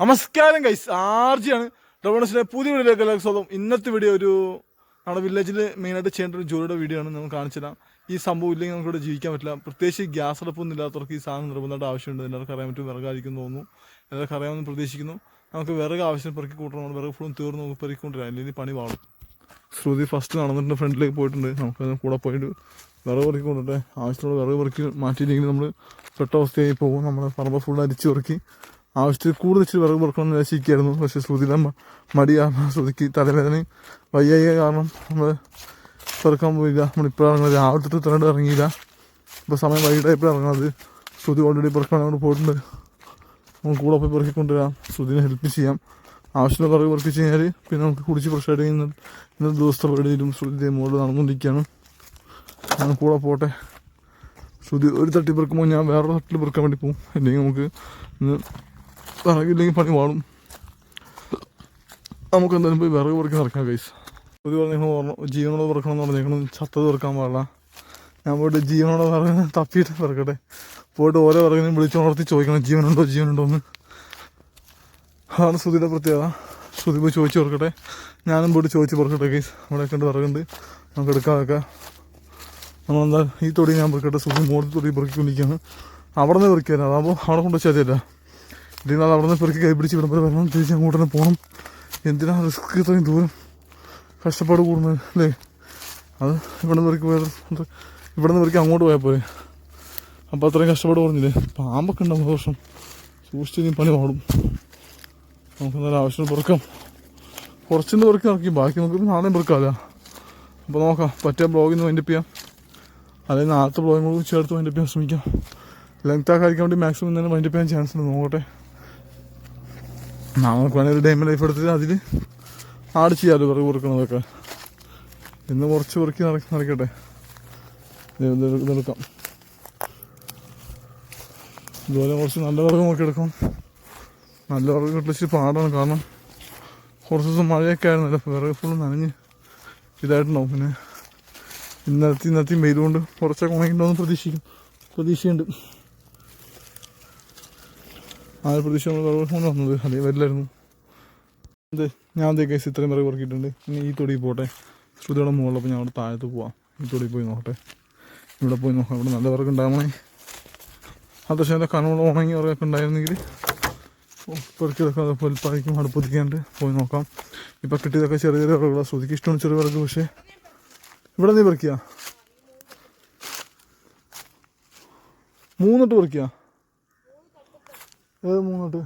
നമസ്കാരം ഗൈസ് ആർജിയാണ് ഡോണസിലെ പുതിയ വീഡിയോയിലേക്ക് എല്ലാവർക്കും സ്വാഗതം. ഇന്നത്തെ വീഡിയോ ഒരു നമ്മുടെ വില്ലേജിൽ മെയിനായിട്ട് ചെയ്യേണ്ട ഒരു ജോലിയുടെ വീഡിയോ ആണ്. നമ്മൾ കാണിച്ചു തരാം. ഈ സംഭവം ഇല്ലെങ്കിൽ നമുക്ക് ഇവിടെ ജീവിക്കാൻ പറ്റില്ല. പ്രത്യേകിച്ച് ഗ്യാസ് അടുപ്പൊന്നും ഇല്ലാത്തവർക്ക് ഈ സാധനം നിർബന്ധമായിട്ട് ആവശ്യമുണ്ട്. എല്ലാവർക്കും അറിയാൻ പറ്റും. വിറകായിരിക്കും തോന്നുന്നു. എല്ലാവർക്കും അറിയാമെന്ന് പ്രതീക്ഷിക്കുന്നു. നമുക്ക് വിറക് ആവശ്യം പെറുക്കി കൂട്ടണം. വിറക് ഫുള്ളും തീർന്നു നമുക്ക് പെറുക്കിക്കൊണ്ടിരാം. അല്ലെങ്കിൽ പണി പാടും ശ്രുതി ഫസ്റ്റ് നടന്നിട്ടുണ്ട് ഫ്രണ്ടിലേക്ക് പോയിട്ടുണ്ട്. നമുക്ക് കൂടെ പോയിട്ട് വിറക് പെറുക്കി കൊണ്ടിട്ടെ ആവശ്യമുള്ള വിറക് പെറുക്കി മാറ്റിയില്ലെങ്കിൽ നമ്മൾ പെട്ട അവസ്ഥയായി പോകും. നമ്മൾ പറമ്പ് ഫുൾ അരിച്ച് പെറുക്കി ആവശ്യത്തിൽ കൂടുതൽ ഇച്ചിരി വിറക് പെറുക്കണം എന്ന് വിചാരിച്ചിരിക്കുകയായിരുന്നു. പക്ഷേ ശ്രുതിയുടെ മടി കാരണം ശ്രുതിക്ക് തലവേദനയും വയ്യായ കാരണം നമ്മൾ പെറുക്കാൻ പോയില്ല. നമ്മളിപ്പോൾ ഇറങ്ങുന്നത് രാവിലത്തെ തൊട്ട് ഇറങ്ങിയില്ല. ഇപ്പോൾ സമയം വൈകിട്ടായപ്പോൾ ഇറങ്ങുന്നത് ശ്രുതി ഓൾറെഡി പെറുക്കാൻ അങ്ങോട്ട് പോയിട്ടുണ്ട്. നമുക്ക് കൂടെ പോയി പെറുക്കിക്കൊണ്ടുവരാം ശ്രുതിനെ ഹെൽപ്പ് ചെയ്യാം. ആവശ്യമുള്ള വിറക് പെറുക്കിച്ച് കഴിഞ്ഞാൽ പിന്നെ നമുക്ക് കുടിച്ച് ഫ്രഷായിട്ട് ഇന്ന് ഇന്നത്തെ ദിവസത്തെ പരിപാടിയിലും ശ്രുതി മുകളിൽ നടന്നുകൊണ്ടിരിക്കുകയാണ്. ഞാൻ കൂടെ പോട്ടെ. ശ്രുതി ഒരു തട്ടി പെറുക്കുമ്പോൾ ഞാൻ വേറൊരു തട്ടിൽ പെറുക്കാൻ വേണ്ടി പോകും അല്ലെങ്കിൽ നമുക്ക് ഇന്ന് വിറകില്ലെങ്കിൽ പണി വേണം നമുക്ക് എന്തായാലും പോയി വിറക് പെറുക്കി നടക്കാം കൈസ് പുതിയ പറഞ്ഞ പറഞ്ഞു ജീവനോട് പെറുക്കണം എന്ന് പറഞ്ഞേക്കണം ചത്തത് പെറുക്കാൻ പാടില്ല. ഞാൻ പോയിട്ട് ജീവനോട് വിറക് തപ്പിയിട്ട് പെറുക്കട്ടെ. പോയിട്ട് ഓരോ വിറകിനെയും വിളിച്ചുണർത്തി ചോദിക്കണം ജീവനുണ്ടോ ജീവനുണ്ടോ എന്ന്. അതാണ് ശ്രുതിയുടെ പ്രത്യേകത. ശ്രുതി പോയി ചോദിച്ചു കൊടുക്കട്ടെ ഞാനും പോയിട്ട് ചോദിച്ച് പറക്കട്ടെ കേസ് അവിടെ കണ്ട് വിറകുണ്ട്. നമുക്ക് എടുക്കാതൊക്കെ നമ്മളെന്താ ഈ തൊടി ഞാൻ പെറുക്കട്ടെ. ശ്രുതി മോളിൽ തൊടി പെറുക്കിക്കൊണ്ടിരിക്കുകയാണ്. അവിടെ നിന്ന് പെറുക്കിയാൽ അതാകുമ്പോൾ അവിടെ കൊണ്ട് വെച്ചാൽ മതിയല്ല ഇതിനാൽ അവിടെ നിന്ന് പെറുക്കി കൈ പിടിച്ച് ഇവിടെ വരെ വരണം. തിരിച്ച് അങ്ങോട്ട് തന്നെ പോകണം എന്തിനാ റിസ്ക് ഇത്രയും ദൂരം? കഷ്ടപ്പാട് കൂടുന്നത് അല്ലേ? അത് ഇവിടെ നിന്ന് പെറുക്കി വേറെ ഇവിടെ നിന്ന് പെറുക്കി അങ്ങോട്ട് പോയാൽ പോരെ. അപ്പോൾ അത്രയും കഷ്ടപ്പാട് കുറഞ്ഞില്ലേ? പാമ്പൊക്കെ ഉണ്ടാവും ദോഷം സൂക്ഷിച്ച് ഇനി പണി പാടും. നമുക്ക് നല്ല ആവശ്യം പെറുക്കാം. കുറച്ചിന്ന് പെറുക്കി ഇറക്കി. ബാക്കി നമുക്ക് നാളെയും പെറുക്കാമല്ല അപ്പോൾ നോക്കാം. പറ്റിയ ബ്ലോഗിൽ നിന്ന് വൈൻഡപ്പ് ചെയ്യാം. അല്ലെങ്കിൽ നാളത്തെ ബ്ലോഗും കൂടി ചേർത്ത് വൈൻഡപ്പ് ചെയ്യാൻ ശ്രമിക്കാം. ലെങ്ത് വേണ്ടി മാക്സിമം തന്നെ വൈൻഡപ്പ് ചെയ്യാൻ ചാൻസ് ഉണ്ട്. നോക്കട്ടെ. നാളെ നമുക്ക് വേണമെങ്കിൽ ഡൈമ ലൈഫ് എടുത്തിട്ട് അതിൽ ആഡ് ചെയ്യാമല്ലോ വിറക് പെറുക്കണതൊക്കെ ഇന്ന് കുറച്ച് പെറുക്കി നട- നടക്കട്ടെ. ഇത് ഇത് ഇതെടുക്കാം ഇതുപോലെ കുറച്ച് നല്ല വിറക് നോക്കി എടുക്കാം നല്ല വിറക് കിട്ടിച്ച് പാടാണ്. കാരണം കുറച്ച് ദിവസം മഴയൊക്കെ ആയിരുന്നല്ലോ. വിറക് ഫുള്ള് നനഞ്ഞ് ഇതായിട്ടുണ്ടാവും. പിന്നെ ഇന്നത്തെ ഇന്നത്തെയും വെയിലുകൊണ്ട് കുറച്ചൊക്കെ ഉണങ്ങിയിട്ടുണ്ടാവും പ്രതീക്ഷിക്കും. പ്രതീക്ഷയുണ്ട്. ആ പ്രതീക്ഷ നമ്മൾ കൊണ്ട് വന്നത്? അതേ വരില്ലായിരുന്നു. എന്ത്? ഞാൻ അതേ കേസ് ഇത്രയും വിറക് പറക്കിയിട്ടുണ്ട്. ഇനി ഈ തൊടി പോട്ടെ. ശ്രുതിയുടെ മുകളിൽ അപ്പോൾ ഞാൻ അവിടെ താഴത്ത് പോവാം. ഈ തൊടി പോയി നോക്കട്ടെ. ഇവിടെ പോയി നോക്കാം. അവിടെ നല്ല വിറക് ഉണ്ടാവണേ. അത്യാവശ്യം എന്റെ കണ്ണുകൾ ഉണങ്ങി വിറകൊക്കെ ഉണ്ടായിരുന്നെങ്കിൽ പെറുക്കിയതൊക്കെ അത് പൊലിപ്പായിരിക്കും അടുപ്പൊതിക്കാണ്ട് പോയി നോക്കാം. ഇപ്പം കിട്ടിയതൊക്കെ ചെറിയ ചെറിയ വിറകളാണ് ശ്രുതിക്ക് ഇഷ്ടമാണ് ചെറിയ വിറക് പക്ഷേ ഇവിടെ നീ പെറുക്കിയ? മൂന്നിട്ട് പെറുക്കിയ? ഏത് മൂന്നോട്ട്.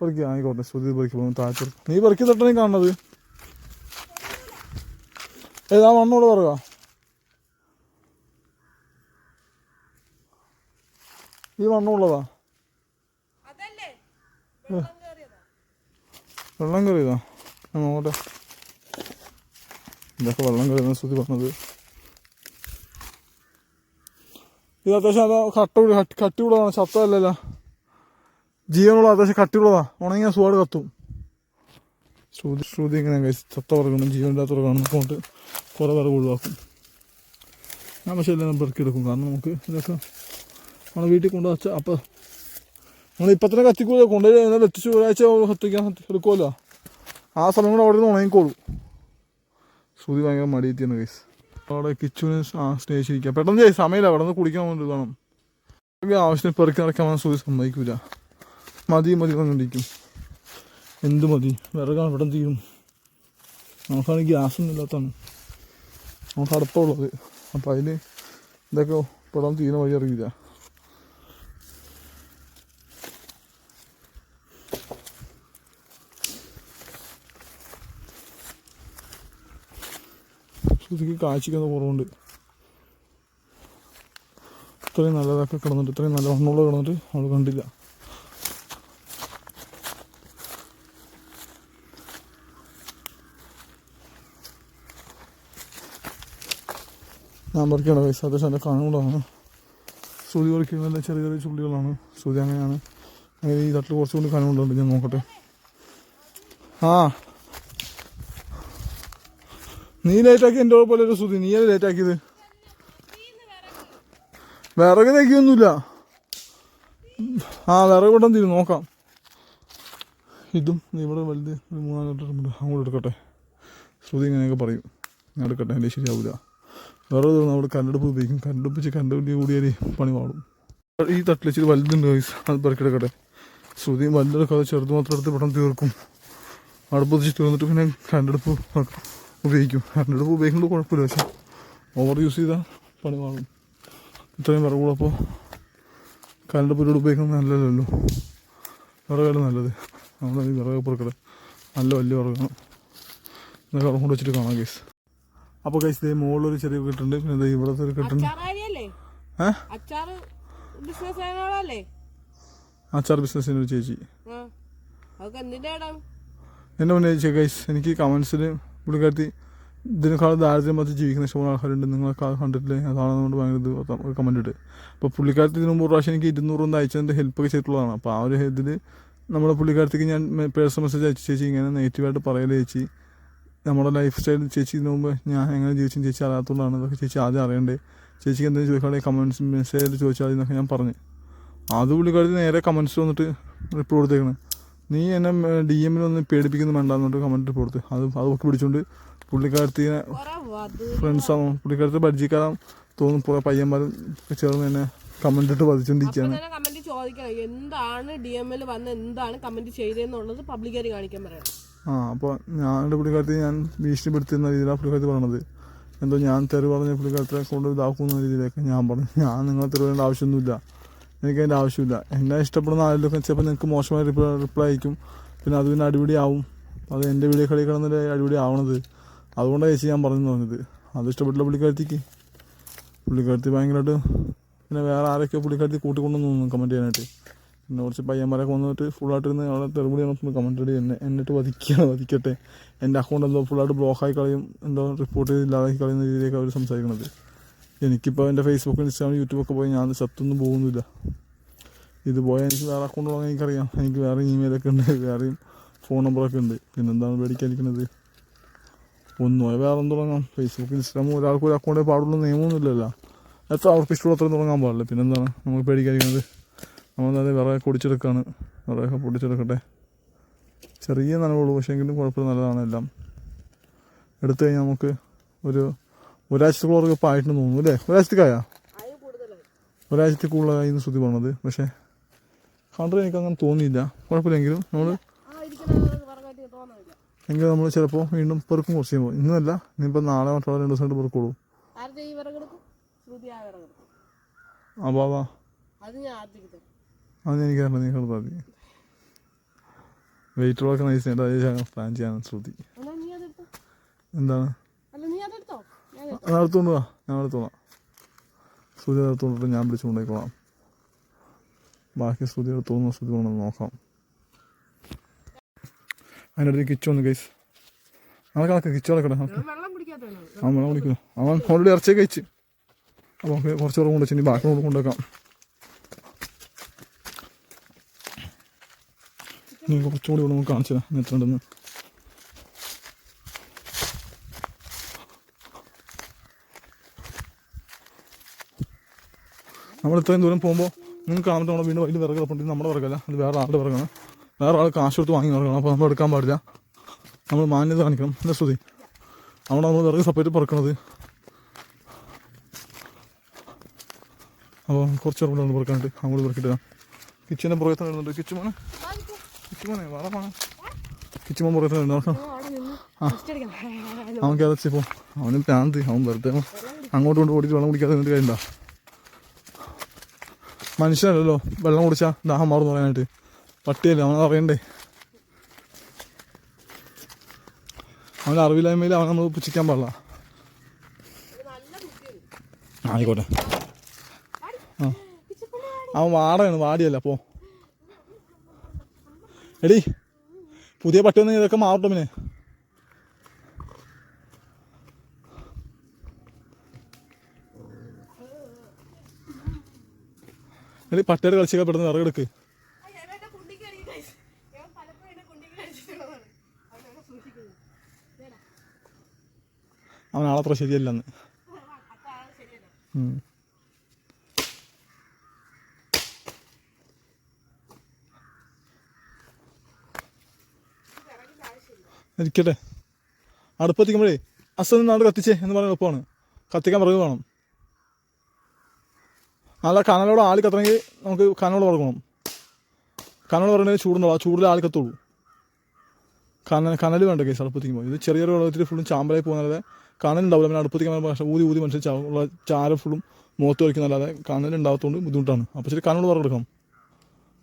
പറിക്കുക ആയിക്കോട്ടെ ശ്രുതി പെറുക്കി പോകുന്നു താഴ്ച നീ പറിക്കി തട്ടണേ കാണുന്നത് ഏതാ മണ്ണോട് പറയുക ഈ മണ്ണുള്ളതാ വെള്ളം കയറിയതാ. നോക്കട്ടെ. ഇതൊക്കെ വെള്ളം കയറിയെന്ന് ശ്രുതി പറഞ്ഞത് ഇത് അത്യാവശ്യം അതാ കട്ട കട്ടിയുള്ളതാണ് ശബ്ദമല്ലല്ലോ ജീവനുള്ള അത്യാവശ്യം കട്ടിയുള്ളതാണ് ഉണങ്ങിയ സുവാട് കത്തും. ശ്രുതി ശ്രുതി ഇങ്ങനെ ചത്ത പറക്കണം ജീവനില്ലാത്ത പറക്കണം കൊണ്ട് കുറേ വിറക് ഒഴിവാക്കും. ഞാൻ പക്ഷേ എല്ലാം പെറുക്കിയെടുക്കും കാരണം നമുക്ക് ഇതൊക്കെ നമ്മളെ വീട്ടിൽ കൊണ്ട് വച്ചാൽ അപ്പം നമ്മൾ ഇപ്പം തന്നെ കത്തിക്കൂല കൊണ്ടുപോയി എന്നാൽ എത്തിച്ച് ഒരാഴ്ച കത്തിക്കാൻ എടുക്കുമല്ലോ ആ സമയം കൂടെ അവിടെ നിന്ന് ഉണങ്ങിക്കോളൂ. ശ്രുതി ഭയങ്കര മടിയെത്തിയാണ് കേസ് അവിടെ കിച്ചുവിനെ സ്നേഹിച്ചിരിക്കുക. പെട്ടെന്ന് ചെയ്യും സമയമില്ല. അവിടെ നിന്ന് കുടിക്കാൻ വേണ്ടി വേണം. ആവശ്യത്തിന് പെറുക്കി നടക്കാൻ ശ്രുതി സമ്മതിക്കൂല. മതി മതി വന്നിരിക്കും എന്ത് മതി? വിറകാണ് ഇവിടെ തീരും നമുക്കാണ് ഗ്യാസൊന്നും ഇല്ലാത്തതാണ്. നമുക്ക് അടുപ്പമുള്ളത്. അപ്പം അതിൽ ഇതൊക്കെ പെടാൻ തീരുന്ന വഴി അറിയില്ല. ശ്രുതിക്ക് കാഴ്ചയ്ക്കുന്ന കുറവുണ്ട്. ഇത്രയും നല്ലതൊക്കെ കിടന്നിട്ട് ഇത്രയും നല്ല മണ്ണുള്ള കിടന്നിട്ട് അവൾ കണ്ടില്ല. ഞാൻ പറിക്കണ പൈസ അത്യാവശ്യം എന്റെ കാണുകൊണ്ടാണ് ശ്രുതി പറിക്കുന്നത് ചെറിയ ചെറിയ ചുള്ളികളാണ്. ശ്രുതി അങ്ങനെയാണ്. അങ്ങനെ ഈ തട്ടിൽ കുറച്ചുകൊണ്ട് കാണുന്നുണ്ട് ഞാൻ നോക്കട്ടെ. ആ നീ ലേറ്റാക്കി എന്റെ പോലെ ഒരു ശ്രുതി നീയല്ലേ ലേറ്റാക്കിയത് വിറക് തേക്കിയൊന്നുമില്ല ആ വിറക് കൊണ്ടു തീരും നോക്കാം. ഇതും ഇവിടെ വലുത് ഒരു മൂന്നാലോട്ട് അങ്ങോട്ട് എടുക്കട്ടെ. ശ്രുതി ഇങ്ങനെയൊക്കെ പറയും. ഞാൻ എടുക്കട്ടെ എന്റെ ശരിയാവില്ല വേറെ തോന്നുന്നു അവിടെ കണ്ടെടുപ്പ് ഉപയോഗിക്കും കണ്ടുപിടിച്ച് കണ്ടുപിടി കൂടിയാൽ പണി പാടും ഈ തട്ടിൽ ഇച്ചിരി വലുതുണ്ട് ഗൈസ് അത് പെറുക്കിയെടുക്കട്ടെ ശ്രുതി വലുതെടുക്കാതെ ചെറുത് മാത്രം എടുത്ത് പെട്ടെന്ന് തീർക്കും. അടുപ്പ് തീർന്നിട്ട് പിന്നെ കരണ്ടടുപ്പ് ഉപയോഗിക്കും. കരണ്ടടുപ്പ് ഉപയോഗിക്കുന്നത് കുഴപ്പമില്ല. പക്ഷേ ഓവർ യൂസ് ചെയ്താൽ പണി മാറും. ഇത്രയും വിറകുള്ളപ്പോൾ കരണ്ട് പുരോട് ഉപയോഗിക്കുന്നത് നല്ലതല്ലോ വിറകല്ല നല്ലത്. നമ്മുടെ ഈ വിറക് പുറക്കട നല്ല വലിയ വിറകാണ്. എന്നൊക്കെ അവിടെ കൊണ്ട് വെച്ചിട്ട് കാണാം കേസ് അപ്പോൾ കേസ് ഇതേ മുകളിലൊരു ചെറിയ കെട്ടുണ്ട് പിന്നെ ഇവിടുത്തെ ഒരു കെട്ടുണ്ട്. അച്ചാർ ബിസിനസ്സിനൊരു ചേച്ചി. എന്നെ മുന്നേ ചേച്ചി ഗൈസ് എനിക്ക് കമൻസിൽ പുള്ളിക്കാരത്തി ഇതിനേക്കാൾ ദാരിദ്ര്യം മതി ജീവിക്കുന്ന ഇഷ്ടമുള്ള ആൾക്കാരുണ്ട്. നിങ്ങളൊക്കെ അത് കണ്ടിട്ടില്ലേ? അതാണെന്നുകൊണ്ട് ഭയങ്കര ഇത് ഒരു കമന്റ് ഇട്ട്. അപ്പോൾ പുള്ളിക്കാരത്തി ഇതിന് മുമ്പ് പ്രാവശ്യം എനിക്ക് ഇരുന്നൂറ് ഒന്ന് അയച്ചതിന്റെ ഹെൽപ്പൊക്കെ ചെയ്തിട്ടുള്ളതാണ്. അപ്പോൾ ആ ഒരു ഇതിൽ നമ്മുടെ പുള്ളിക്കാരത്തേക്ക് ഞാൻ പേഴ്സണൽ മെസ്സേജ് അയച്ചു ചേച്ചി ഇങ്ങനെ നെഗറ്റീവായിട്ട് പറയലേ ചേച്ചി. നമ്മുടെ ലൈഫ് സ്റ്റൈൽ ചേച്ചി ഇതിന് മുമ്പ് ഞാൻ എങ്ങനെ ജീവിച്ചു ചേച്ചി അറിയാത്തതുകൊണ്ടാണ് ഇതൊക്കെ ചേച്ചി ആദ്യം അറിയണ്ടേ. ചേച്ചിക്ക് എന്തെങ്കിലും ചോദിക്കാതെ കമൻസ് മെസ്സേജ് ചോദിച്ചാൽ എന്നൊക്കെ ഞാൻ പറഞ്ഞു. അത് പുള്ളിക്കാരത്തി നേരെ കമൻസ് വന്നിട്ട് റിപ്പോർട്ട് കൊടുത്തേക്കണ്. നീ എന്നെ ഡി എമ്മിൽ ഒന്ന് പേടിപ്പിക്കുന്ന വേണ്ടെന്നിട്ട് കമന്റ് കൊടുത്ത്. അത് അതൊക്കെ പിടിച്ചുകൊണ്ട് പുള്ളിക്കാരത്തിനെ ഫ്രണ്ട്സാവും പുള്ളിക്കാരത്തെ പരിചയക്കാരാൻ തോന്നും. കുറേ പയ്യന്മാരും ചേർന്ന് എന്നെ കമന്റ് ഇട്ട് അപ്പൊ പതിച്ചുകൊണ്ടിരിക്കുകയാണ് കമന്റ് ചോദിക്കണം. എന്താണ് ഡി എം എൽ വന്ന് എന്താണ് കമന്റ് ചെയ്തതെന്നുള്ളത് പബ്ലിക്കായി കാണിക്കാൻ പറയണം. ആ അപ്പോൾ ഞാൻ എന്റെ പുള്ളിക്കാരത്തി ഞാൻ ഭീഷണിപ്പെടുത്തുന്ന രീതിയിലാണ് പുള്ളിക്കാരത്തി പറഞ്ഞത് എന്തോ ഞാൻ തെറി പറഞ്ഞ പുള്ളിക്കാരത്തെ കൊണ്ട് ഇതാക്കുന്ന രീതിയിലേക്ക് ഞാൻ പറഞ്ഞു. ഞാൻ നിങ്ങളെ തെറി ആവശ്യമൊന്നുമില്ല. എനിക്ക് അതിന്റെ ആവശ്യമില്ല. എന്നെ ഇഷ്ടപ്പെടുന്ന ആരെങ്കിലും ചിലപ്പോൾ നിങ്ങൾക്ക് മോശമായ റിപ്ലൈ റിപ്ലൈ അയക്കും. പിന്നെ അത് പിന്നെ അടിപൊളിയാവും. അത് എന്റെ വീഡിയോ കളി കിടന്നിട്ട് അടിപൊളി ആവണത് അതുകൊണ്ടാണ് ചേച്ചി ഞാൻ പറഞ്ഞു തോന്നിയത് അത് ഇഷ്ടപ്പെട്ടില്ല പുള്ളിക്കാരത്തിക്ക്. പുള്ളിക്കാരത്തി ഭയങ്കരമായിട്ട് പിന്നെ വേറെ ആരൊക്കെയോ പുള്ളിക്കാരത്തി കൂട്ടിക്കൊണ്ടു തോന്നുന്നു കമന്റ് ചെയ്യാനായിട്ട്. പിന്നെ കുറച്ച് പയ്യന്മാരൊക്കെ വന്നിട്ട് ഫുള്ളായിട്ട് ഇരുന്ന് അവിടെ തെറുപടിയാണ് കമന്റ് ചെയ്ത് എന്നെ എന്നിട്ട് വധിക്കുകയാണ് വധിക്കട്ടെ. എന്റെ അക്കൗണ്ട് എന്തോ ഫുള്ളായിട്ട് ബ്ലോക്കായി കളയും എന്തോ റിപ്പോർട്ട് ചെയ്ത് ഇല്ലാതാക്കി കളയുന്ന രീതിയിലേക്ക് അവർ സംസാരിക്കുന്നത് എനിക്കിപ്പോൾ എന്റെ ഫേസ്ബുക്ക് ഇൻസ്റ്റാഗ്രാം യൂട്യൂബൊക്കെ പോയി ഞാൻ സത്തൊന്നും പോകുന്നില്ല. ഇത് പോയാൽ എനിക്ക് വേറെ അക്കൗണ്ട് തുടങ്ങാൻ എനിക്കറിയാം. എനിക്ക് വേറെ ഇമെയിലൊക്കെ ഉണ്ട് വേറെയും ഫോൺ നമ്പറൊക്കെ ഉണ്ട്. പിന്നെന്താണ് പേടിക്കാതിരിക്കുന്നത് ഒന്നും വേറെ ഒന്നും തുടങ്ങാം. ഫേസ്ബുക്ക് ഇൻസ്റ്റാഗ്രാം ഒരാൾക്ക് ഒരു അക്കൗണ്ടേ പാടുള്ളൂ നിയമമൊന്നുമില്ലല്ലോ. എത്ര അവർക്ക് ഇഷ്ടമുള്ള അത്രയും തുടങ്ങാൻ പാടില്ല. പിന്നെന്താണ് നമുക്ക് പേടിക്കാതിരിക്കുന്നത് എന്തായാലും വേറെ പൊടിച്ചെടുക്കുകയാണ് വിറകൊക്കെ പൊടിച്ചെടുക്കട്ടെ. ചെറിയ നനവുള്ളൂ പക്ഷേ എങ്കിലും കുഴപ്പമില്ല. നല്ലതാണ് എല്ലാം. എടുത്തു കഴിഞ്ഞാൽ നമുക്ക് ഒരു ഒരാഴ്ചത്തോളം ഇപ്പോൾ ആയിട്ടെന്ന് തോന്നുന്നു അല്ലേ? ഒരാഴ്ചത്തേക്കായാ? ഒരാഴ്ചത്തെ കൂടുതലായി. ഒരാഴ്ചത്തിൽ കൂടുതലായി എന്ന് ശ്രുതി പറഞ്ഞത്. പക്ഷേ കണ്ടത് എനിക്ക് അങ്ങനെ തോന്നിയില്ല. കുഴപ്പമില്ലെങ്കിലും നമ്മൾ എങ്കിൽ നമ്മൾ ചിലപ്പോൾ വീണ്ടും പെറുക്കും കുറച്ച് ചെയ്യുമ്പോൾ ഇന്നല്ല ഇനിയിപ്പോൾ നാളെ മറ്റുള്ള രണ്ട് ദിവസമായിട്ട് പെറുക്കുള്ളൂ. പെറുക്കോളൂ അപ്പോൾ അതാ അത് എനിക്ക് അറിയാം നീ കണ്ടാൽ മതി നയിച്ച് അത് പ്ലാൻ ചെയ്യാൻ ശ്രുതി. എന്നാ നീ അതെടുത്തോ എന്താണ്? അല്ല നീ അതെടുത്തോ ഞാൻ അത് അടുത്തോണ്ട് വാ ഞാൻ അടുത്തോളാം ശ്രുതി അടുത്തോണ്ടിട്ട് ഞാൻ വിളിച്ചു കൊണ്ടേക്കോളാം ബാക്കി ശ്രുതി അടുത്തോന്ന് ശ്രുതി കൊണ്ടു നോക്കാം. അതിനിടയിൽ കിച്ചു വന്നു ഗൈസ് നമുക്ക് അതൊക്കെ കിച്ചു കിടക്കട്ടെ നമുക്ക് വെള്ളം കുടിക്കാത്തതാണ് അവൻ വെള്ളം കുടിക്കുന്നു. അവൻ ഓൾറെഡി ഇറച്ചി കഴിച്ച്. അപ്പോൾ നമുക്ക് കുറച്ച് കുറവ് കൊണ്ടുവച്ച് ഇനി ബാക്കി കൂടെ കൊണ്ടുവെക്കാം ഇനി കുറച്ചുകൂടി ഇവിടെ നമുക്ക് കാണിച്ചു തരാം എത്ര ഉണ്ടെന്ന്. നമ്മൾ ഇത്രയും ദൂരം പോകുമ്പോൾ നിങ്ങൾക്ക് കാണുമ്പോൾ നമ്മൾ വീണ്ടും വലിയ വിറകൾ കിടപ്പുണ്ട്. നമ്മുടെ വിറകല്ല. അത് വേറെ ആളുടെ വിറകാണ്. വേറെ ആൾ കാശ് കൊടുത്ത് വാങ്ങി വിറകാണ്. അപ്പോൾ നമ്മൾ എടുക്കാൻ പാടില്ല. നമ്മൾ മാന്യത കാണിക്കണം. എന്താ ശ്രുതി? അവിടെ നമ്മൾ വിറക് സെപ്പറേറ്റ് പറക്കണത്. അപ്പോൾ കുറച്ച് ഉറപ്പുണ്ട് പറക്കാനായിട്ട്. അങ്ങോട്ട് പറക്കിട്ട് കിച്ചന്റെ പുറകത്ത് വരുന്നുണ്ട്. കിച്ചുമോനെ. കിച്ചുമോനെ വേറെ മോനെ കിച്ചുമോൻ പുറകത്ത് വരുന്നുണ്ട്. ആ. അവൻ കിതച്ചിപ്പോൾ അവനും പ്രാന്തി അവൻ വെറുതെ അങ്ങോട്ട് കൊണ്ട് ഓടിച്ച് വെള്ളം കുടിക്കാതെ നിന്നിട്ട് കാര്യമില്ല മനുഷ്യനല്ലല്ലോ. വെള്ളം കുടിച്ചാൽ ദാഹം മാറും പറയാനായിട്ട്. പട്ടിയല്ലേ അവനത് അറിയണ്ടേ? അവന്റെ അറിവില്ലായ്മയിൽ അവനെ നമ്മൾ പുച്ഛിക്കാൻ പാടില്ല. ആയിക്കോട്ടെ. ആ. അവൻ വാടയാണ് വാടിയല്ല പോ. എടി പുതിയ പട്ടി വന്ന് ഇതൊക്കെ മാറട്ടെ പിന്നെ എടി പട്ടിയുടെ കളിച്ചൊക്കെ പെട്ടെന്ന് വിറകെടുക്ക് അയ്യ, എന്നെ കുണ്ടിക്ക് അടിക്കും guys. ഞാൻ പലപ്പോഴും എന്നെ കുണ്ടിക്ക് അടിച്ചിട്ടുള്ളതാണ്. കളിച്ചൊക്കെ പെടുന്ന വിറകെടുക്ക് അവൻ ആളത്ര ശരിയല്ലെന്ന്. ഇരിക്കട്ടെ അടുപ്പത്തിക്കുമ്പോഴേ അസം നാട് കത്തിച്ചേ എന്ന് പറയുന്നത് എളുപ്പമാണ് കത്തിക്കാൻ വിറക് വേണം നല്ല കനലോടെ ആളി കത്തണമെങ്കിൽ നമുക്ക് കനലോട് വറക്കണം. കനൽ പറയുന്നത് ചൂടുണ്ടാവും ആ ചൂടിൽ ആളി കത്തുള്ളൂ. കനൽ കനൽ വേണ്ട കേസ് അടുപ്പത്തിക്കുമ്പോൾ ഇത് ചെറിയ വെള്ളത്തിൽ ഫുള്ളും ചാമ്പലായി പോകുന്നല്ലാതെ കനലുണ്ടാവില്ല. പിന്നെ അടുപ്പത്തേക്ക് പക്ഷേ ഊതി ഊതി മനുഷ്യൻ ചാവുള്ള ചാര ഫുള്ളും മുഖത്ത് വയ്ക്കുന്നല്ലാതെ കനലുണ്ടാകത്തോണ്ട് ബുദ്ധിമുട്ടാണ്. അപ്പോൾ ശരി കനലോട് വറക്കെടുക്കണം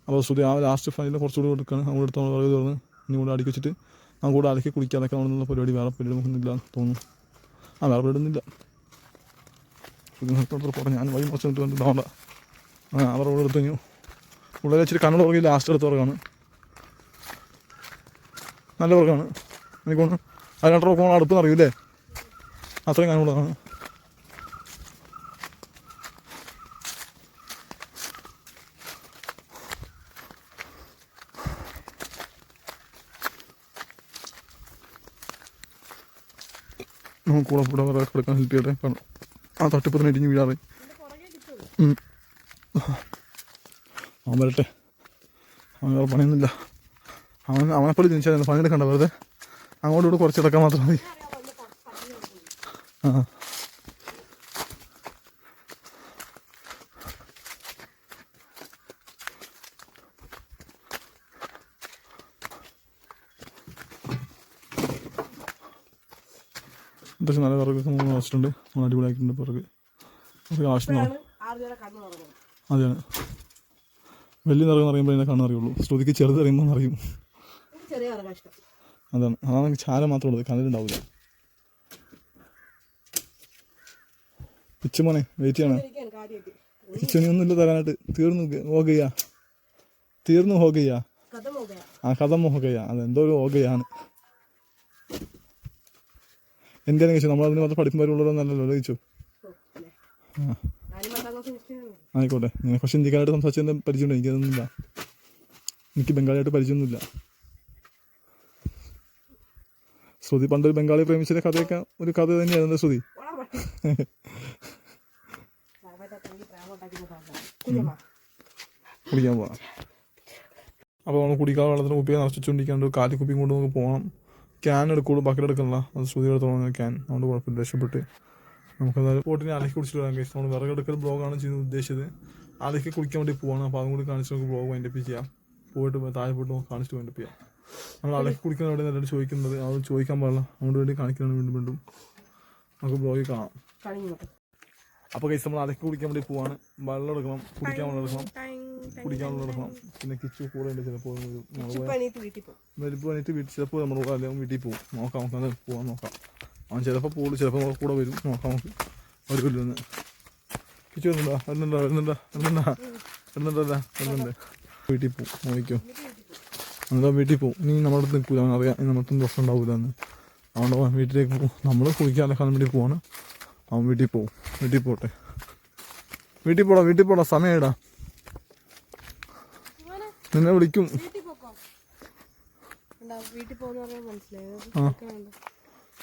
അപ്പോൾ ശ്രുതി ആ ലാസ്റ്റ് ഫൈനൽ കുറച്ചുകൂടി കൊടുക്കുകയാണ് നമ്മൾ എടുത്ത് വിറക് തുറന്ന് ഇനി കൂടെ അടുക്കി വെച്ചിട്ട് അങ്ങോട്ട് അടക്കി കുളിക്കാതൊക്കെ അവിടെ നിന്നുള്ള പരിപാടി വേറെ പരിപാടി നമുക്കൊന്നുമില്ല തോന്നുന്നു. ആ വേറെ പരിപാടിയൊന്നുമില്ല പറഞ്ഞു ഞാൻ വഴി കുറച്ച് മിനിറ്റ് കണ്ടിട്ട് വേണ്ട ആ അവർ ഇവിടെ എടുത്തു ഉള്ളിൽ വെച്ചിട്ട് കണ്ണട ഉറങ്ങി ലാസ്റ്റ് എടുത്ത് ഉറക്കാണ് നല്ല ഉറക്കാണ് എനിക്ക് തോന്നുന്നു അത് രണ്ടര ഉറക്കം അടുപ്പ് അറിയില്ലേ? അത്രയും കണ്ണോടാണ് നമുക്ക് കൂടെ കൂടെ വേറെ കൊടുക്കാൻ ഹെൽപ്പ് ചെയ്യട്ടെ കാണും ആ തട്ടിപ്പത്തിന് ഇടിഞ്ഞ് വീഴാറ് അവൻ വരട്ടെ. അവൻ വേറെ പണിയൊന്നുമില്ല. അവൻ അവനെപ്പോലെ ജനിച്ചാൽ പണിയെടുക്കണ്ട വെറുതെ. അങ്ങോട്ടും ഇവിടെ കുറച്ച് ഇടക്കാൻ മാത്രം മതി. ആ. അത്യാവശ്യം നല്ല വിറകൊക്കെ നമ്മൾ വെച്ചിട്ടുണ്ട് നമ്മൾ അടിപൊളിയാക്കിയിട്ടുണ്ട് വിറക് കണ്ണു തുറക്കണം അതെയാണ്. വലിയ നിറകം അറിയുമ്പോൾ അതിനെ കാണാറിയുള്ളൂ ശ്രുതിക്ക് ചെറുത് അറിയുമ്പോൾ അറിയും. അതാണ്. അതാണ് ചാര മാത്രമേ ഉള്ളത് കണ്ടിട്ടുണ്ടാവില്ല പിച്ചുമോനെ വെയിറ്റ് ചെയ്യണേ. കിച്ചണി ഒന്നുമില്ല തരാനായിട്ട്. തീർന്നു ഹോഗയ്യ തീർന്നു ഹോഗയ്യ ആ കഥ ഹോഗയ്യ അതെന്തോ ഒരു ഹോഗയാണ് എന്തിനാണ് ചോദിച്ചു നമ്മളതിന് മാത്രം പത്താം ക്ലാസ് നിൽക്കുകയാണ് ആയിക്കോട്ടെ. നിന്നെ കുറച്ച് ഇന്ത്യക്കാരായിട്ട് സംസാരിച്ചതിന്റെ പരിചയമുണ്ട്. എനിക്കതൊന്നുമില്ല എനിക്ക് ബംഗാളിയായിട്ട് പരിചയമൊന്നുമില്ല. ശ്രുതി പണ്ട് ബംഗാളി പ്രേമിച്ചതിന്റെ കഥയൊക്കെ ഒരു കഥ തന്നെയായിരുന്നു ശ്രുതി. കുടിക്കാൻ പോവാം. അപ്പോൾ നമ്മൾ കുടിക്കാൻ വെള്ളത്തിന് കുപ്പിയെ നശിച്ചുകൊണ്ടിരിക്കാണ്ട് കാറ്റ് കുപ്പിയും കൊണ്ട് നമുക്ക് പോകണം ക്യാൻ എടുക്കുള്ളൂ ബക്കറ്റ് എടുക്കണില്ല അത് ശ്രുതി എടുത്തോളാം ക്യാൻ അതുകൊണ്ട് കുഴപ്പമില്ല രക്ഷപ്പെട്ട്. നമുക്ക് എന്തായാലും പോട്ടിനെ അലക്കി കുടിച്ചിട്ട് വരാൻ കഴിച്ചു നമ്മൾ വിറകെടുക്കൽ ബ്ലോഗാണ് ചെയ്യുന്നത് ഉദ്ദേശിച്ചത്. അലക്കി കുടിക്കാൻ വേണ്ടി പോവാണ്. അപ്പോൾ അതും കൂടി കാണിച്ച് നമുക്ക് ബ്ലോഗ് വൈൻഡപ്പ് ചെയ്യാം. പോയിട്ട് താഴെ പോയിട്ട് നമുക്ക് കാണിച്ചിട്ട് വൈൻഡപ്പ് ചെയ്യാം. നമ്മൾ അലക്കി കുടിക്കുന്ന വേണ്ടി നല്ലൊരു ചോദിക്കുന്നത്. അത് ചോദിക്കാൻ പാടില്ല. അതുകൊണ്ട് വേണ്ടി കാണിക്കുന്നതാണ് വീണ്ടും വീണ്ടും. നമുക്ക് ബ്ലോഗിൽ കാണാം. അപ്പോൾ കഴിച്ച് നമ്മൾ അലക്കി കുടിക്കാൻ വേണ്ടി പോവാണ്. വെള്ളം എടുക്കണം കുടിക്കാൻ വെള്ളം എടുക്കണം. കുടിക്കാൻ വെള്ളം എടുക്കണം പിന്നെ കിച്ചു കൂടെ ഉണ്ട് ചിലപ്പോൾ പണിയിട്ട് വീട്ടിൽ ചിലപ്പോൾ നമ്മൾ അല്ലെങ്കിൽ വീട്ടിൽ പോകും. നോക്കാം നമുക്ക് അത് പോകാൻ നോക്കാം. അവൻ ചിലപ്പോൾ പോകും ചിലപ്പോൾ നമുക്ക് കൂടെ വരും. നോക്കാം നമുക്ക്. ഒരു കൊല്ലുന്ന് കിച്ചു വരുന്നുണ്ടോ വരുന്നുണ്ടോ വരുന്നുണ്ടോ വരുന്നുണ്ടോ വരുന്നുണ്ടോ വരുന്നുണ്ട് വീട്ടിൽ പോകും. നോക്കിക്കോ. എന്താ വീട്ടിൽ പോകും. ഇനി നമ്മുടെ അടുത്ത് നിൽക്കില്ല അവൻ അറിയാം. നമ്മുടെ നമ്മുടെ പ്രശ്നം ഉണ്ടാവില്ല എന്ന്. അതുകൊണ്ട് അവൻ വീട്ടിലേക്ക് പോകും. നമ്മൾ കുളിക്കാൻ അലക്കാൻ വേണ്ടി പോവാണ്. അവൻ വീട്ടിൽ പോകും. വീട്ടിൽ പോട്ടെ. വീട്ടിൽ പോടാ വീട്ടിൽ പോടാ. സമയം ഇടാ നിന്നെ വിളിക്കും.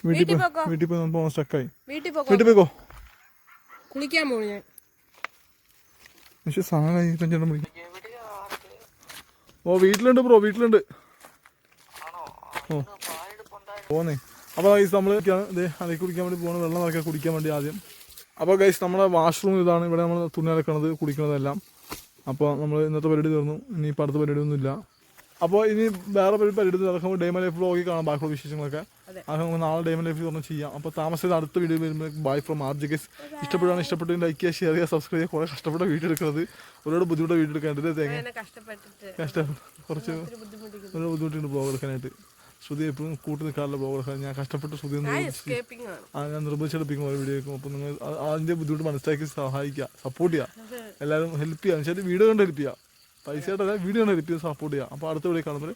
വീട്ടിൽ വീട്ടിൽ പോയി നമ്മൾ സ്റ്റക്കായി. വീട്ടിൽ പോയിക്കോ കുളിക്കാൻ പോകും ഞാൻ. പക്ഷെ സാധനം ചേട്ടൻ വിളിക്കും. ഓ വീട്ടിലുണ്ട് ബ്രോ വീട്ടിലുണ്ട്. ഓ. പോന്നേ. അപ്പോൾ ഗൈസ് നമ്മൾ അതിൽ അലക്കി കുടിക്കാൻ വേണ്ടി പോകണം വെള്ളം നിറയ്ക്കാൻ കുടിക്കാൻ വേണ്ടി ആദ്യം. അപ്പോൾ ഗൈസ് നമ്മുടെ വാഷ്റൂം ഇതാണ്. ഇവിടെ നമ്മൾ തുണി അലക്കണത് കുടിക്കണതെല്ലാം. അപ്പോൾ നമ്മൾ ഇന്നത്തെ പരിപാടി തീർന്നു. ഇനി ഇപ്പോൾ അടുത്ത പരിപാടി ഒന്നുമില്ല അപ്പോൾ ഇനി വേറെ ഒരു പരിപാടി നടക്കുമ്പോൾ ഡേമ ലൈഫ് വ്ളോഗിൽ കാണാം ബാക്കിയുള്ള വിശേഷങ്ങളൊക്കെ. അതൊക്കെ അത് നമുക്ക് നാളെ ഡേമ ലൈഫിൽ തുറന്ന് ചെയ്യാം. അപ്പോൾ താമസിച്ചത് അടുത്ത വീഡിയോ വരുമ്പോൾ bye from R G guys ഇഷ്ടപ്പെടുകയാണ് ഇഷ്ടപ്പെട്ട് ലൈക്ക് ചെയ്യുക ഷെയർ ചെയ്യുക സബ്സ്ക്രൈബ് ചെയ്യുക. കുറേ കഷ്ടപ്പെട്ട വീഡിയോ എടുക്കുന്നത്. ഒരുപാട് ബുദ്ധിമുട്ട് വീഡിയോ എടുക്കാനായിട്ട് ഇത് തേങ്ങ? കഷ്ടപ്പെട്ട് കുറച്ച് ഒരു ബുദ്ധിമുട്ടുണ്ട് ബ്ലോഗ് എടുക്കാനായിട്ട്. ശ്രുതി എപ്പോഴും കൂട്ടി നിൽക്കാറില്ല ബ്ലോഗർ ഞാൻ കഷ്ടപ്പെട്ട് ശ്രുതി ആ ഞാൻ നിർബന്ധിച്ചെടുപ്പിക്കും ഓരോ വീഡിയോ അപ്പം നിങ്ങൾ അതിന്റെ ബുദ്ധിമുട്ട് മനസ്സിലാക്കി സഹായിക്കുക സപ്പോർട്ട് ചെയ്യുക. എല്ലാവരും ഹെൽപ്പ് ചെയ്യുക. എന്നുവെച്ചാൽ വീഡിയോ കണ്ട് ഹെൽപ്പ് ചെയ്യുക. പൈസ ആയിട്ടല്ല വീഡിയോ കണ്ട് ഹെൽപ്പ് ചെയ്യുക സപ്പോർട്ട് ചെയ്യുക. അപ്പോൾ അടുത്ത വീഡിയോ കാണുമ്പോൾ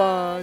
ബൈ